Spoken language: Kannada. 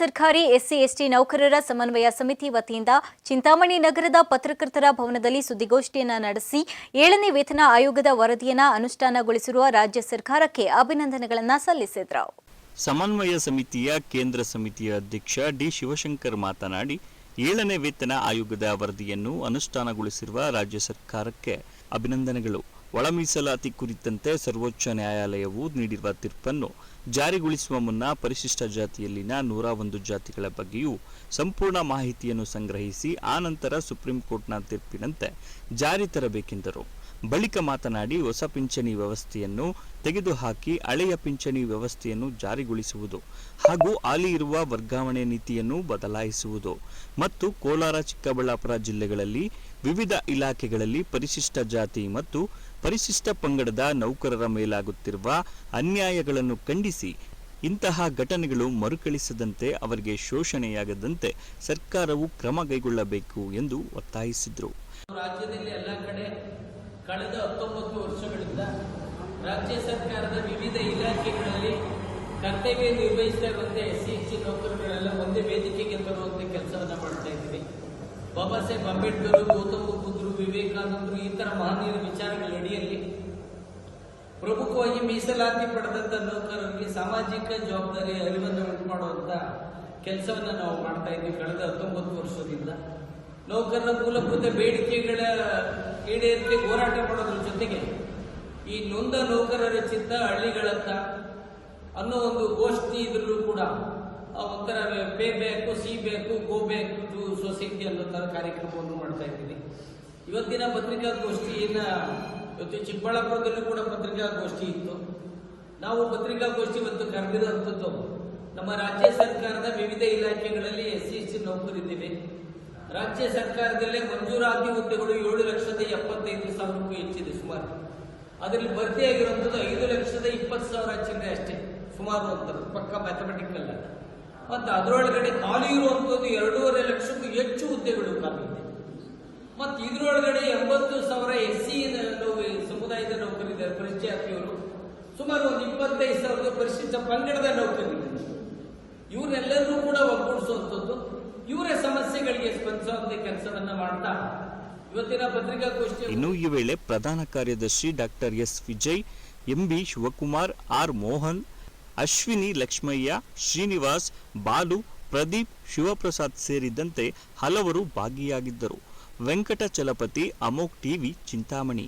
ಸರ್ಕಾರಿ ಎಸ್ಸಿ, ಎಸ್ಟಿ ನೌಕರರ ಸಮನ್ವಯ ಸಮಿತಿ ವತಿಯಿಂದ ಚಿಂತಾಮಣಿ ನಗರದ ಪತ್ರಕರ್ತರ ಭವನದಲ್ಲಿ ಸುದ್ದಿಗೋಷ್ಠಿಯನ್ನು ನಡೆಸಿ ಏಳನೇ ವೇತನ ಆಯೋಗದ ವರದಿಯನ್ನು ಅನುಷ್ಠಾನಗೊಳಿಸಿರುವ ರಾಜ್ಯ ಸರ್ಕಾರಕ್ಕೆ ಅಭಿನಂದನೆಗಳನ್ನು ಸಲ್ಲಿಸಿದರು. ಸಮನ್ವಯ ಸಮಿತಿಯ ಕೇಂದ್ರ ಸಮಿತಿಯ ಅಧ್ಯಕ್ಷ ಡಿ ಶಿವಶಂಕರ್ ಮಾತನಾಡಿ, ಏಳನೇ ವೇತನ ಆಯೋಗದ ವರದಿಯನ್ನು ಅನುಷ್ಠಾನಗೊಳಿಸಿರುವ ರಾಜ್ಯ ಸರ್ಕಾರಕ್ಕೆ ಅಭಿನಂದನೆಗಳು. ಒಳ ಮೀಸಲಾತಿ ಕುರಿತಂತೆ ಸರ್ವೋಚ್ಚ ನ್ಯಾಯಾಲಯವು ನೀಡಿರುವ ತೀರ್ಪನ್ನು ಜಾರಿಗೊಳಿಸುವ ಮುನ್ನ ಪರಿಶಿಷ್ಟ ಜಾತಿಯಲ್ಲಿನ ನೂರ ಒಂದು ಜಾತಿಗಳ ಬಗ್ಗೆಯೂ ಸಂಪೂರ್ಣ ಮಾಹಿತಿಯನ್ನು ಸಂಗ್ರಹಿಸಿ ಆನಂತರ ಸುಪ್ರೀಂ ಕೋರ್ಟ್ನ ತೀರ್ಪಿನಂತೆ ಜಾರಿ ತರಬೇಕೆಂದರು. ಬಳಿಕ ಮಾತನಾಡಿ ಹೊಸ ಪಿಂಚಣಿ ವ್ಯವಸ್ಥೆಯನ್ನು ತೆಗೆದುಹಾಕಿ ಹಳೆಯ ಪಿಂಚಣಿ ವ್ಯವಸ್ಥೆಯನ್ನು ಜಾರಿಗೊಳಿಸುವುದು ಹಾಗೂ ಹಾಲಿ ಇರುವ ವರ್ಗಾವಣೆ ನೀತಿಯನ್ನು ಬದಲಾಯಿಸುವುದು ಮತ್ತು ಕೋಲಾರ, ಚಿಕ್ಕಬಳ್ಳಾಪುರ ಜಿಲ್ಲೆಗಳಲ್ಲಿ ವಿವಿಧ ಇಲಾಖೆಗಳಲ್ಲಿ ಪರಿಶಿಷ್ಟ ಜಾತಿ ಮತ್ತು ಪರಿಶಿಷ್ಟ ಪಂಗಡದ ನೌಕರರ ಮೇಲಾಗುತ್ತಿರುವ ಅನ್ಯಾಯಗಳನ್ನು ಖಂಡಿಸಿ ಇಂತಹ ಘಟನೆಗಳು ಮರುಕಳಿಸದಂತೆ ಅವರಿಗೆ ಶೋಷಣೆಯಾಗದಂತೆ ಸರ್ಕಾರವು ಕ್ರಮ ಕೈಗೊಳ್ಳಬೇಕು ಎಂದು ಒತ್ತಾಯಿಸಿದರು. ರಾಜ್ಯದಲ್ಲಿ ಎಲ್ಲ ಕಡೆ ಕಳೆದ ಹತ್ತೊಂಬತ್ತು ವರ್ಷಗಳಿಂದ ರಾಜ್ಯ ಸರ್ಕಾರದ ವಿವಿಧ ಇಲಾಖೆಗಳಲ್ಲಿ ಕರ್ತವ್ಯ ನಿರ್ವಹಿಸ್ತಾ ಇರುವಂತೆ ಎಸ್ ಸಿ ನೌಕರಗಳೆಲ್ಲ ಒಂದೇ ವೇದಿಕೆಗೆ ತರುವಂತೆ ಕೆಲಸವನ್ನು ಮಾಡ್ತಾ ಇದ್ದೀವಿ. ಬಾಬಾ ಸಾಹೇಬ್ ಅಂಬೇಡ್ಕರ್, ಗೌತಮ ಬುದ್ಧರು, ವಿವೇಕಾನಂದರು ಈ ತರ ಮಹನೀಯರ ವಿಚಾರಗಳ ಅಡಿಯಲ್ಲಿ ಪ್ರಮುಖವಾಗಿ ಮೀಸಲಾತಿ ಪಡೆದಂತ ನೌಕರರಿಗೆ ಸಾಮಾಜಿಕ ಜವಾಬ್ದಾರಿ, ಅರಿವನ್ನು ಉಂಟು ಮಾಡುವಂತ ಕೆಲಸವನ್ನು ನಾವು ಮಾಡ್ತಾ ಇದ್ದೀವಿ ಕಳೆದ ಹತ್ತೊಂಬತ್ತು ವರ್ಷದಿಂದ. ನೌಕರರ ಮೂಲಭೂತ ಬೇಡಿಕೆಗಳ ಈಡೇರಿಕೆ ಹೋರಾಟ ಮಾಡೋದ್ರ ಜೊತೆಗೆ ಈ ನೊಂದ ನೌಕರರ ಚಿತ್ತ ಹಳ್ಳಿಗಳತ್ತ ಅನ್ನೋ ಒಂದು ಗೋಷ್ಠಿ ಇದ್ರೂ ಕೂಡ ಒಂಥರ ಪೇ ಬೇಕು, ಸಿ ಬೇಕು, ಗೋ ಬೇಕು ಟು ಸೊಸೈಟಿ ಅನ್ನೋ ತರ ಕಾರ್ಯಕ್ರಮವನ್ನು ಮಾಡ್ತಾ ಇದ್ದೀನಿ ಇವತ್ತಿನ ಪತ್ರಿಕಾಗೋಷ್ಠಿಯನ್ನ ಇವತ್ತು ಚಿಕ್ಕಬಳ್ಳಾಪುರದಲ್ಲೂ ಕೂಡ ಪತ್ರಿಕಾಗೋಷ್ಠಿ ಇತ್ತು. ನಾವು ಪತ್ರಿಕಾಗೋಷ್ಠಿ ಇವತ್ತು ಕರೆದಿರುವಂಥದ್ದು ನಮ್ಮ ರಾಜ್ಯ ಸರ್ಕಾರದ ವಿವಿಧ ಇಲಾಖೆಗಳಲ್ಲಿ ಎಸ್ ಸಿ ಎಸ್ ಟಿ ನೌಕರಿದ್ದೇವೆ ರಾಜ್ಯ ಸರ್ಕಾರದಲ್ಲೇ ಮಂಜೂರಾತಿ ಹುದ್ದೆಗಳು ಏಳು ಲಕ್ಷದ ಎಪ್ಪತ್ತೈದು ಸಾವಿರಕ್ಕೂ ಹೆಚ್ಚಿದೆ ಸುಮಾರು. ಅದರಲ್ಲಿ ಭರ್ತಿಯಾಗಿರುವಂಥದ್ದು ಐದು ಲಕ್ಷದ ಇಪ್ಪತ್ತು ಸಾವಿರ ಚಿಲ್ಲರೆ ಅಷ್ಟೇ, ಸುಮಾರು ಅಂತ, ಪಕ್ಕ ಮ್ಯಾಥಮೆಟಿಕಲ್ ಅಲ್ಲ. ಮತ್ತು ಅದರೊಳಗಡೆ ಖಾಲಿ ಇರುವಂಥದ್ದು ಎರಡೂವರೆ ಲಕ್ಷಕ್ಕೂ ಹೆಚ್ಚು ಹುದ್ದೆಗಳು ಖಾಲಿ ಇದೆ. ಮತ್ತು ಇದರೊಳಗಡೆ ಎಂಬತ್ತು ಸಾವಿರ ಎಸ್ ಸಿ ಸಮುದಾಯದ ನೌಕರಿದ್ದಾರೆ ಪರಿಚಯಾತಿಯವರು ಸುಮಾರು ಒಂದು ಇಪ್ಪತ್ತೈದು ಸಾವಿರದ ಪರಿಶಿಷ್ಟ ಪಂಗಡದ ನೌಕರಿ ಇವರೆಲ್ಲರೂ ಕೂಡ ಒಗ್ಗೂಡಿಸುವಂಥದ್ದು. ಇವರ ಸಮಸ್ಯೆಗಳಿಗೆ ಸ್ಪಂದಿಸುವಂತ ಕೆಲಸವನ್ನ ಮಾಡ್ತಾ ಇನ್ನು ಈ ವೇಳೆ ಪ್ರಧಾನ ಕಾರ್ಯದರ್ಶಿ doctor S Vijay, M B Shivakumar, R Mohan, Ashwini Lakshmaiah, Srinivas, Balu, Pradeep, Shivaprasad ಸೇರಿದಂತೆ ಹಲವರು ಭಾಗಿಯಾಗಿದ್ದರು. ವೆಂಕಟ ಚಲಪತಿ, ಅಮೋಕ್ ಟಿವಿ, ಚಿಂತಾಮಣಿ.